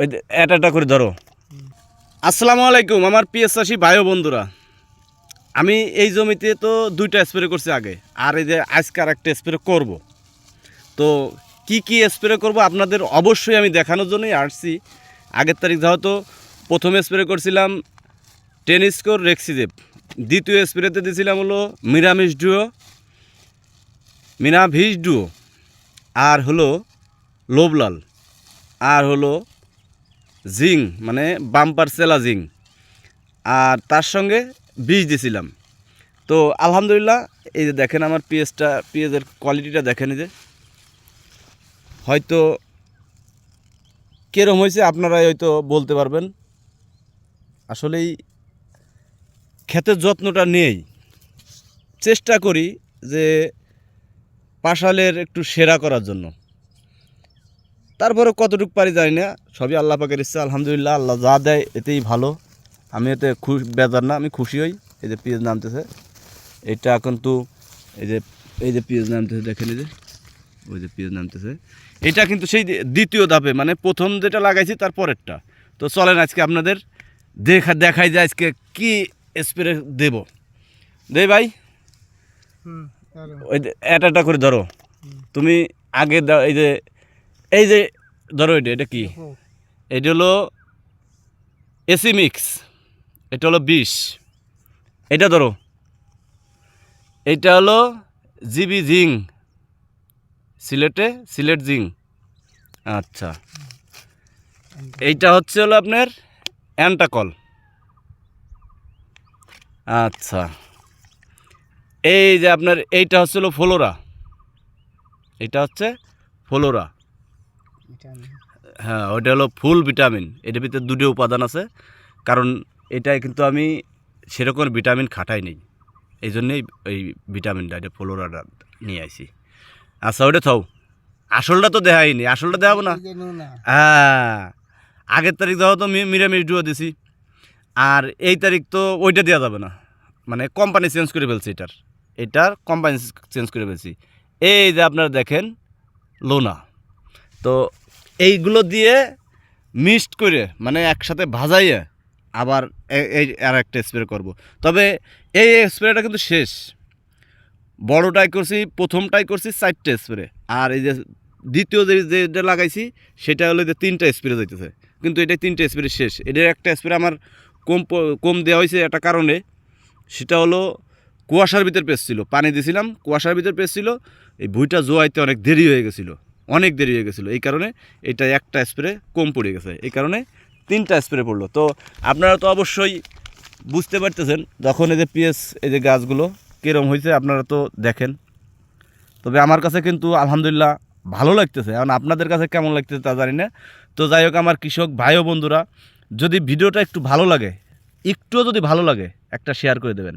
ওই এটা করে ধরো। আসসালামু আলাইকুম, আমার পিএস চাষি ভাই বন্ধুরা। আমি এই জমিতে তো দুইটা স্প্রে করছি আগে, আর এই যে আজকে একটা স্প্রে করব। তো কি কি স্প্রে করব আপনাদের অবশ্যই আমি দেখানোর জন্যই আসছি। আগের তারিখ যেহেতু প্রথম স্প্রে করছিলাম টেনিসকোর রেক্সিজেপ দ্বিতীয় স্প্রেতে দিয়েছিলাম হলো মিরামিস ডুও মিনাভিস ডুও আর হলো লোবলাল, আর হলো জিং মানে বাম্পার সেলা জিং। আর তার সঙ্গে বীজ দিছিলাম। তো আলহামদুলিল্লাহ, এই যে দেখেন আমার পেঁয়াজটা, পেঁয়াজের কোয়ালিটিটা দেখেন যে। হয়তো কীরম হয়েছে, আপনারাই হয়তো বলতে পারবেন। আসলেই ক্ষেতের যত্নটা নেই চেষ্টা করি যে পাশালের একটু সেরা করার জন্য। তারপরে কতটুকু পারি জানি না। সবই আল্লাহ পাকের ইচ্ছা আলহামদুলিল্লাহ আল্লাহ যা দেয় এতেই ভালো। আমি এতে খুশ বেজার না আমি খুশি হই। এই যে পেঁয়াজ নামতেছে এটা কিন্তু এই যে এই যে পেঁয়াজ নামতেছে দেখেন এই যে ওই যে পেঁয়াজ নামতেছে। এটা কিন্তু সেই দ্বিতীয় ধাপে মানে প্রথম যেটা লাগাইছি তার পরেরটা। তো চলেন আজকে আপনাদের দেখা দেখাই যে আজকে কি স্প্রে দেব। দে ভাই ওই যে একটা করে ধরো। তুমি আগে দাও এই যে এই যে ধরো এটা এটা কি? এটা হলো এসি মিক্স এটা হলো বিষ এটা ধরো। এটা হলো জিবি জিং সিলেটে সিলেট জিং। আচ্ছা। এইটা হচ্ছে হলো আপনার অ্যান্টাকল। আচ্ছা। এই যে আপনার এইটা হচ্ছে হলো ফ্লোরা। এটা হচ্ছে ফ্লোরা। হ্যাঁ ওটা হলো ফুল ভিটামিন। এটার ভিতরে দুটো উপাদান আছে। কারণ এটাই কিন্তু আমি সেরকম ভিটামিন খাটাই নেই। এই জন্যেই এই ভিটামিনটা এটা ফ্লোরাটা নিয়ে আইছি। আচ্ছা ওটা থাও। আসলটা তো দেখাইনি। আসলটা দেখাবো না? হ্যাঁ। আগের তারিখ দেওয়া তো মিরামিষ ডুয়ো দিছি। আর এই তারিখ তো ওইটা দেওয়া যাবে না। মানে কোম্পানি চেঞ্জ করে ফেলছি এটার। এটার কোম্পানি চেঞ্জ করে ফেলছি। এই যে আপনারা দেখেন লোনা। তো এইগুলো দিয়ে মিক্সড করে মানে একসাথে ভাজাইয়ে আবার এই আর একটা স্প্রে করব। তবে এই স্প্রেটা কিন্তু শেষ। বড়টাই করছি, প্রথমটাই করছি চারটে স্প্রে আর এই যে দ্বিতীয় যে যেটা লাগাইছি, সেটা হলো যে তিনটা স্প্রে যাইতেছে। কিন্তু এটা তিনটা স্প্রে শেষ। এটার একটা স্প্রে আমার কম কম দেওয়া হয়েছে একটা কারণে, সেটা হলো কুয়াশার ভিতর পেস ছিল। পানি দিয়েছিলাম কুয়াশার ভিতর পেস ছিল, এই ভুঁইটা জোয়াইতে অনেক দেরি হয়ে গেছিল। অনেক দেরি হয়ে গেছিল। এই কারণে এটা একটা স্প্রে কম পড়ে গেছে। এই কারণে তিনটা স্প্রে পড়ল। তো আপনারা তো অবশ্যই বুঝতে পারতেছেন যখন এই যে পিএস, এই যে গাছগুলো কীরম হয়েছে, আপনারা তো দেখেন। তবে আমার কাছে কিন্তু আলহামদুলিল্লাহ ভালো লাগতেছে। এখন আপনাদের কাছে কেমন লাগতেছে তা জানি না। তো যাই হোক, আমার কৃষক ভাই ও বন্ধুরা, যদি ভিডিওটা একটু ভালো লাগে, একটুও যদি ভালো লাগে, একটা শেয়ার করে দেবেন।